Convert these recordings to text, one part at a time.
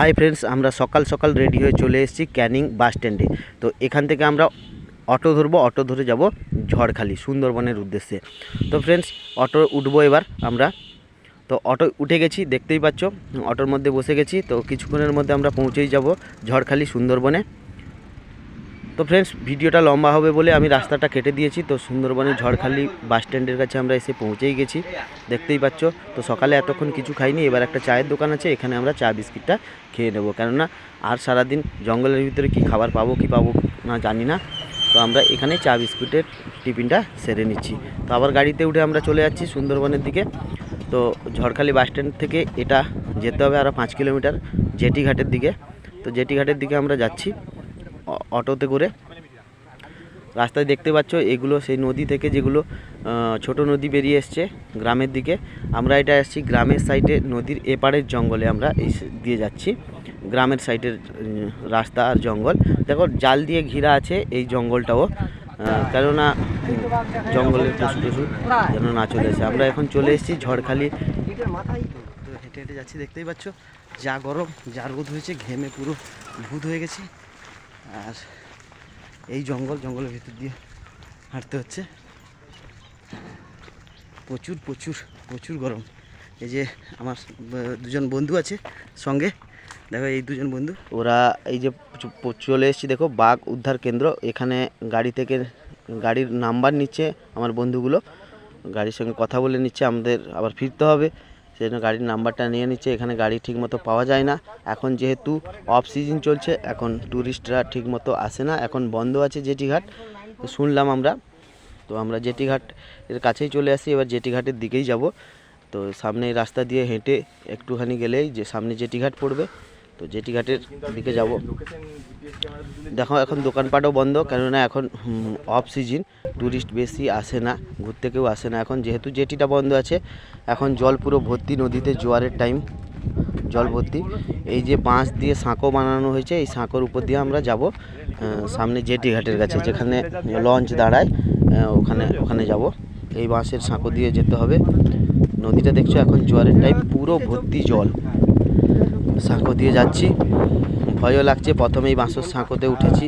Hi friends, আমরা সকাল সকাল রেডি হয়ে চলে এসেছি ক্যানিং বাস স্ট্যান্ডে। তো এখান থেকে আমরা অটো ধরবো, অটো ধরে যাব ঝড়খালি, সুন্দরবনের উদ্দেশ্যে। তো ফ্রেন্ডস, অটো উঠবো এবার আমরা। তো অটো উঠে গেছি, দেখতেই পাচ্ছ, অটোর মধ্যে বসে গেছি। তো কিছুক্ষণের মধ্যে আমরা পৌঁছেই যাব ঝড়খালি, সুন্দরবনে। তো ফ্রেন্ডস ভিডিওটা লম্বা হবে বলে আমি রাস্তাটা কেটে দিয়েছি। তো সুন্দরবনের ঝড়খালি বাস স্ট্যান্ডের কাছে আমরা এসে পৌঁছেই গেছি। দেখতেই পাচ্ছ, তো সকালে এতক্ষণ কিছু খাইনি, এবার একটা চায়ের দোকান আছে, এখানে আমরা চা, বিস্কিটটা খেয়ে নেব। কেননা আর সারাদিন জঙ্গলের ভিতরে কি খাবার পাবো, কি পাবো না জানি না। তো আমরা এখানে চা, বিস্কুটের টিফিনটা সেরে নিচ্ছি। তো আবার গাড়িতে উঠে আমরা চলে যাচ্ছি সুন্দরবনের দিকে। তো ঝড়খালি বাস স্ট্যান্ড থেকে এটা যেতে হবে আরও পাঁচ কিলোমিটার জেটি ঘাটের দিকে। তো জেটি ঘাটের দিকে আমরা যাচ্ছি। অটোতে করে রাস্তায় দেখতে পাচ্ছ, এগুলো সেই নদী থেকে যেগুলো ছোট নদী বেরিয়ে এসছে গ্রামের দিকে। আমরা এটা আসছি গ্রামের সাইডে, নদীর এপারের জঙ্গলে আমরা এই দিয়ে যাচ্ছি। গ্রামের সাইডের রাস্তা আর জঙ্গল। দেখো, জাল দিয়ে ঘিরা আছে এই জঙ্গলটাও। কেননা জঙ্গলের পশু টশু যেন না চলে আসে। আমরা এখন চলে এসেছি ঝড়খালি। হেঁটে হেঁটে যাচ্ছি, দেখতেই পাচ্ছ। যা গরম যা রোদ হয়েছে, ঘেমে পুরো ভূত হয়ে গেছি। আর এই জঙ্গল, জঙ্গলের ভিতর দিয়ে হাঁটতে হচ্ছে। প্রচুর প্রচুর প্রচুর গরম। এই যে আমার দুজন বন্ধু আছে সঙ্গে। দেখো এই দুজন বন্ধু। ওরা এই যে চলে এসেছি, দেখো, বাঘ উদ্ধার কেন্দ্র। এখানে গাড়ি থেকে, গাড়ির নাম্বার নিচ্ছে আমার বন্ধুগুলো। গাড়ির সঙ্গে কথা বলে নিচ্ছে, আমাদের আবার ফিরতে হবে। সেই জন্য গাড়ির নাম্বারটা নিয়ে নিচ্ছে, এখানে গাড়ি ঠিকমতো পাওয়া যায় না। এখন যেহেতু অফ সিজন চলছে, এখন ট্যুরিস্টরা ঠিকমতো আসে না, এখন বন্ধ আছে জেটি ঘাট তো শুনলাম আমরা, তো আমরা জেটি ঘাট এর কাছেই চলে আসি, এবার জেটি ঘাটের দিকেই যাব। তো সামনে রাস্তা দিয়ে হেঁটে একটুখানি গেলেই যে সামনে জেটি ঘাট পড়বে তো জেটি ঘাটের দিকে যাব। দেখো, এখন দোকানপাটও বন্ধ, কেননা এখন অফ সিজন ট্যুরিস্ট বেশি আসে না, ঘুরতে কেউ আসে না। এখন যেহেতু জেটিটা বন্ধ আছে, এখন জল পুরো ভর্তি নদীতে জোয়ারের টাইম জল ভর্তি। এই যে বাঁশ দিয়ে সাঁকো বানানো হয়েছে, এই সাঁকোর উপর দিয়ে আমরা যাব সামনে জেটি ঘাটের কাছে, যেখানে লঞ্চ দাঁড়ায় ওখানে ওখানে যাব। এই বাঁশের সাঁকো দিয়ে যেতে হবে। নদীটা দেখছ, এখন জোয়ারের টাইম পুরো ভর্তি জল। সাঁকো দিয়ে যাচ্ছি। ভয়ও লাগছে, প্রথমেই বাঁশের সাঁকোতে উঠেছি।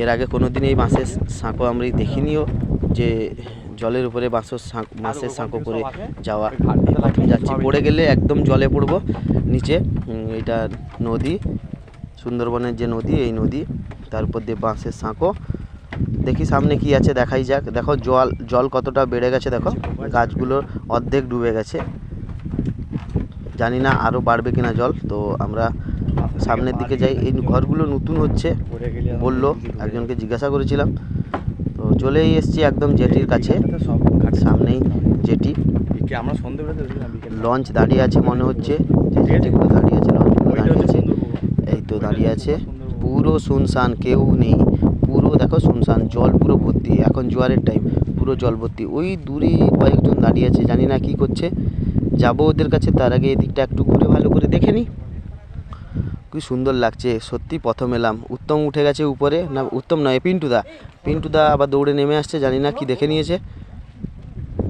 এর আগে কোনো দিন এই বাঁশের সাঁকো আমরা দেখিনিও যে জলের উপরে বাঁশের সাঁক, বাঁশের সাঁকো করে যাওয়া। এই প্রথম যাচ্ছি। পড়ে গেলে একদম জলে পড়ব। নিচে এটা নদী, সুন্দরবনের যে নদী, এই নদী, তার উপর দিয়ে বাঁশের সাঁকো। দেখি সামনে কি আছে, দেখাই যাক। দেখো জল জল কতটা বেড়ে গেছে, দেখো। গাছগুলোর অর্ধেক ডুবে গেছে। জানি না আরও বাড়বে কিনা জল, তো আমরা সামনের দিকে যাই। এই ঘরগুলো নতুন হচ্ছে, বলল, একজনকে জিজ্ঞাসা করেছিলাম। তো চলেই এসছি একদম জেটির কাছে, সামনেই জেটি। আমরা লঞ্চ দাঁড়িয়ে আছে মনে হচ্ছে জেটিগুলো দাঁড়িয়ে আছে লঞ্চগুলো দাঁড়িয়ে আছে এই তো দাঁড়িয়ে আছে, পুরো শুনশান, কেউ নেই। পুরো দেখো শুনশান, জল পুরো ভর্তি, এখন জোয়ারের টাইম পুরো জল ভর্তি। ওই দূরে কয়েকজন দাঁড়িয়ে আছে, জানি না কি করছে। যাব ওদের কাছে, তার আগে এদিকটা একটু ঘুরে ভালো করে দেখে নিই। কি সুন্দর লাগছে, সত্যি প্রথম এলাম। উত্তম উঠে গেছে উপরে, না, উত্তম নয় পিন্টুদা পিন্টুদা আবার দৌড়ে নেমে আসছে, জানি না কি দেখে নিয়েছে।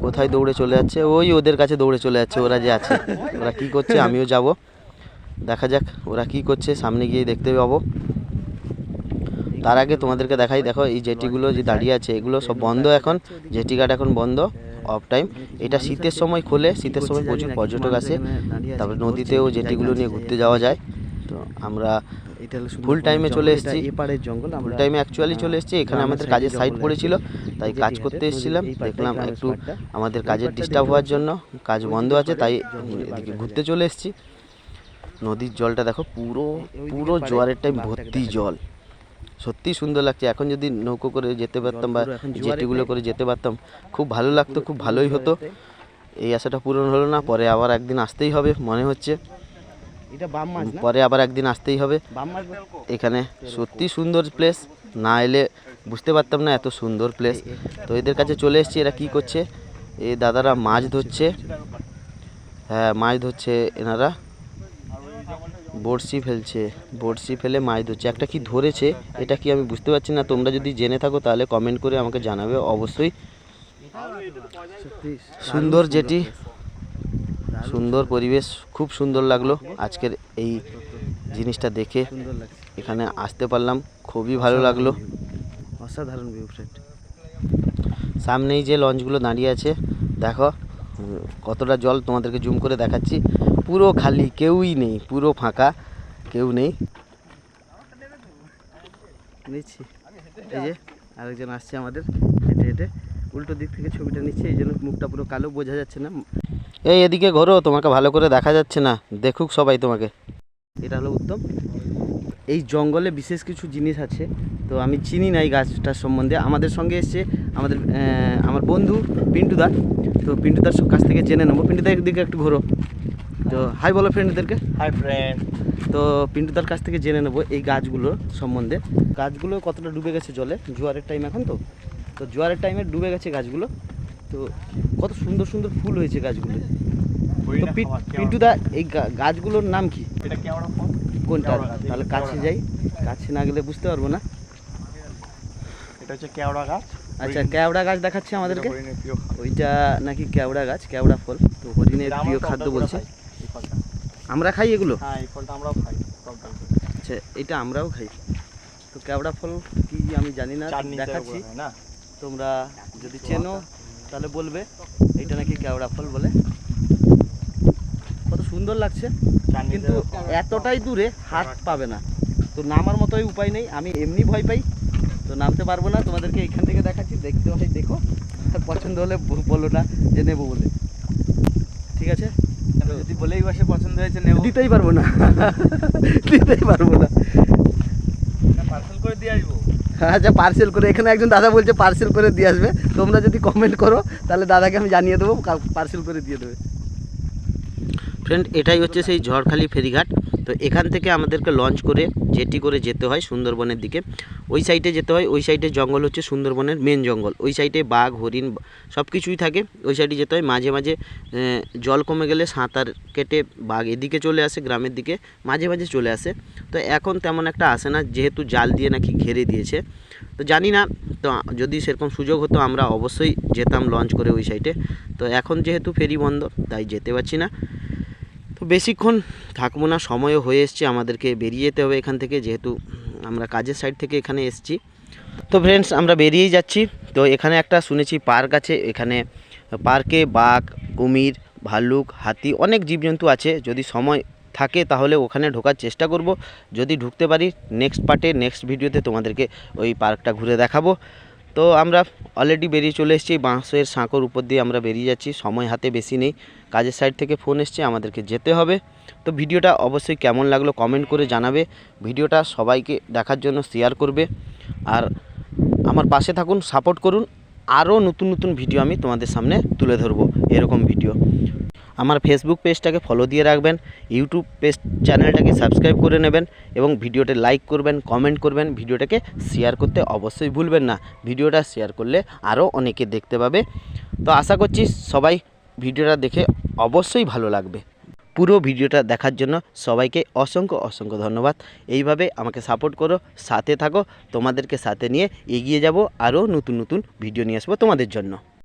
কোথায় দৌড়ে চলে যাচ্ছে? ওই ওদের কাছে দৌড়ে চলে যাচ্ছে, ওরা যে আছে। ওরা কি করছে, আমিও যাব। দেখা যাক, ওরা কি করছে, সামনে গিয়ে দেখতে পাবো। তার আগে তোমাদেরকে দেখাই, দেখো এই জেটিগুলো যে দাঁড়িয়ে আছে, এগুলো সব বন্ধ এখন। জেটি ঘাট এখন বন্ধ। অফ টাইম এটা শীতের সময় খোলে, শীতের সময় প্রচুর পর্যটক আসে, তারপরে নদীতেও জেটিগুলো নিয়ে ঘুরতে যাওয়া যায়। তো আমরা ফুল টাইমে চলে এসেছি। ফুল টাইমে অ্যাকচুয়ালি চলে এসেছি, এখানে আমাদের কাজের সাইট পড়েছিল, তাই কাজ করতে এসেছিলাম। দেখলাম একটু আমাদের কাজের ডিস্টার্ব হওয়ার জন্য, কাজ বন্ধ আছে, তাই এদিকে ঘুরতে চলে এসেছি। নদীর জলটা দেখো, পুরো পুরো জোয়ারের টাইম ভর্তি জল। সত্যি সুন্দর লাগছে। এখন যদি নৌকো করে যেতে পারতাম বা জেটিগুলো করে যেতে পারতাম খুব ভালো লাগতো খুব ভালোই হতো। এই আশাটা পূরণ হলো না পরে আবার একদিন আসতেই হবে মনে হচ্ছে। পরে আবার একদিন আসতেই হবে। এখানে সত্যি সুন্দর প্লেস না এলে বুঝতে পারতাম না এত সুন্দর প্লেস তো এদের কাছে চলে এসেছি এরা কি করছে? এ দাদারা মাছ ধরছে। হ্যাঁ মাছ ধরছে এনারা। বড়শি ফেলছে বড়শি ফেলে মাছ ধরছে। একটা কি ধরেছে? এটা কি আমি বুঝতে পারছি না। তোমরা যদি জেনে থাকো তাহলে কমেন্ট করে আমাকে জানাবে অবশ্যই। সুন্দর যেটি সুন্দর পরিবেশ খুব সুন্দর লাগল আজকের এই জিনিসটা দেখে। এখানে আসতে পারলাম খুবই ভালো লাগল। অসাধারণ ভিউ ফ্রেন্ড সামনেই যে লঞ্চগুলো দাঁড়িয়ে আছে দেখো কতটা জল তোমাদেরকে জুম করে দেখাচ্ছি। পুরো খালি, কেউই নেই, পুরো ফাঁকা, কেউ নেই। নিচ্ছি। এই যে আরেকজন আসছে আমাদের, হেঁটে হেঁটে। উল্টো দিক থেকে ছবিটা নিচ্ছে, এই জন্য মুখটা পুরো কালো, বোঝা যাচ্ছে না। এই এদিকে ঘোরো, তোমাকে ভালো করে দেখা যাচ্ছে না, দেখুক সবাই তোমাকে। এটা হলো উত্তম। এই জঙ্গলে বিশেষ কিছু জিনিস আছে তো আমি চিনি না এই গাছটার সম্বন্ধে। আমাদের সঙ্গে এসছে আমাদের আমার বন্ধু পিন্টুদা তো পিন্টুদার কাছ থেকে জেনে নেব। পিন্টুদার দিকে একটু ঘোরো। তো হাই বলো ফ্রেন্ডদেরকে হাই ফ্রেন্ড তো পিন্টুদার কাছ থেকে জেনে নেব এই গাছগুলোর সম্বন্ধে। গাছগুলো কতটা ডুবে গেছে জলে? জোয়ারের টাইম এখন তো। তো জোয়ারের টাইমে ডুবে গেছে গাছগুলো। তো কত সুন্দর সুন্দর ফুল হয়েছে গাছগুলো। তো পিন্টুদা এই গাছগুলোর নাম কি? এটা কেওড়া ফল কোনটা? তাহলে কাছে যাই। কাছে না গেলে বুঝতে পারব না। এটা হচ্ছে কেওড়া গাছ। আচ্ছা কেওড়া গাছ দেখাচ্ছে আমাদেরকে। ওইটা নাকি কেওড়া গাছ কেওড়া ফল। তো হরিণের প্রিয় খাদ্য বলছে। আমরা খাই এগুলো? হ্যাঁ এই ফলটা আমরাও খাই। আচ্ছা এটা আমরাও খাই। তো কেওড়া ফল কি আমি জানি না দেখাচ্ছি। না? তোমরা যদি চেনো তাহলে বলবে। এটা নাকি কেওড়া ফল বলে। সুন্দর লাগছে কিন্তু হয়। এতটাই দূরে হাত পাবে না। তো নামার মতোই উপায় নেই আমি এমনি ভয় পাই। তো নামতে পারব না তোমাদেরকে এখান থেকে দেখাচ্ছি দেখতে হয় দেখো আর পছন্দ হলে বলো না যে নেব বলে। ঠিক আছে? যদি বলেই বসে পছন্দ হয়েছে নেব। দিতেই পারব না। দিতেই পারব না। পার্সেল করে দিয়ে আসব। আচ্ছা পার্সেল করে এখানে একজন দাদা বলছে পার্সেল করে দিয়ে আসবে। তোমরা যদি কমেন্ট করো তাহলে দাদাকে আমি জানিয়ে দেবো পার্সেল করে দিয়ে দেবে। ফ্রেন্ড এটাই হচ্ছে সেই ঝড়খালি ফেরিঘাট। তো এখান থেকে আমাদেরকে লঞ্চ করে জেটি করে যেতে হয় সুন্দরবনের দিকে। ওই সাইডে যেতে হয়, ওই সাইডে জঙ্গল হচ্ছে সুন্দরবনের মেন জঙ্গল। ওই সাইডে বাঘ, হরিণ, সব কিছুই থাকে, ওই সাইডে যেতে হয়। মাঝে মাঝে জল কমে গেলে সাঁতার কেটে বাঘ এদিকে চলে আসে, গ্রামের দিকে মাঝে মাঝে চলে আসে। তো এখন তেমন একটা আসে না, যেহেতু জাল দিয়ে নাকি ঘেরে দিয়েছে। তো জানি না, তো যদি সেরকম সুযোগ হতো আমরা অবশ্যই যেতাম লঞ্চ করে ওই সাইডে তো এখন যেহেতু ফেরি বন্ধ, তাই যেতে পারছি না। তো বেশিক্ষণ থাকব না, সময়ও হয়ে এসছে, আমাদেরকে বেরিয়ে যেতে হবে এখান থেকে, যেহেতু আমরা কাজের সাইড থেকে এখানে এসেছি। তো ফ্রেন্ডস আমরা বেরিয়েই যাচ্ছি। তো এখানে একটা শুনেছি পার্ক আছে, এখানে পার্কে বাঘ, কুমির, ভাল্লুক, হাতি, অনেক জীবজন্তু আছে। যদি সময় থাকে তাহলে ওখানে ঢোকার চেষ্টা করব। যদি ঢুকতে পারি নেক্সট পার্টে নেক্সট ভিডিওতে তোমাদেরকে ওই পার্কটা ঘুরে দেখাবো। তো আমরা অলরেডি বেরিয়ে চলে এসেছি, বাঁশের সাঁকোর উপর দিয়ে আমরা বেরিয়ে যাচ্ছি। সময় হাতে বেশি নেই। কাজের সাইড থেকে ফোন এসছে, আমাদেরকে যেতে হবে। তো ভিডিওটা অবশ্যই কেমন লাগল কমেন্ট করে জানাবে। ভিডিওটা সবাইকে দেখার জন্য শেয়ার করবে। আর আমার পাশে থাকুন সাপোর্ট করুন। আরও নতুন নতুন ভিডিও আমি তোমাদের সামনে তুলে ধরবো এরকম ভিডিও আমার ফেসবুক পেজটাকে ফলো দিয়ে রাখবেন ইউটিউব পেজ চ্যানেলটাকে সাবস্ক্রাইব করে নেবেন এবং ভিডিওটা লাইক করবেন কমেন্ট করবেন, ভিডিওটাকে শেয়ার করতে অবশ্যই ভুলবেন না। ভিডিওটা শেয়ার করলে আরও অনেকে দেখতে পাবে। তো আশা করছি সবাই ভিডিওটা দেখে অবশ্যই ভালো লাগবে। পুরো ভিডিওটা দেখার জন্য সবাইকে অসংখ্য অসংখ্য ধন্যবাদ। এইভাবে আমাকে সাপোর্ট করো, সাথে থাকো, তোমাদেরকে সাথে নিয়ে এগিয়ে যাব, আরও নতুন নতুন ভিডিও নিয়ে আসব তোমাদের জন্য।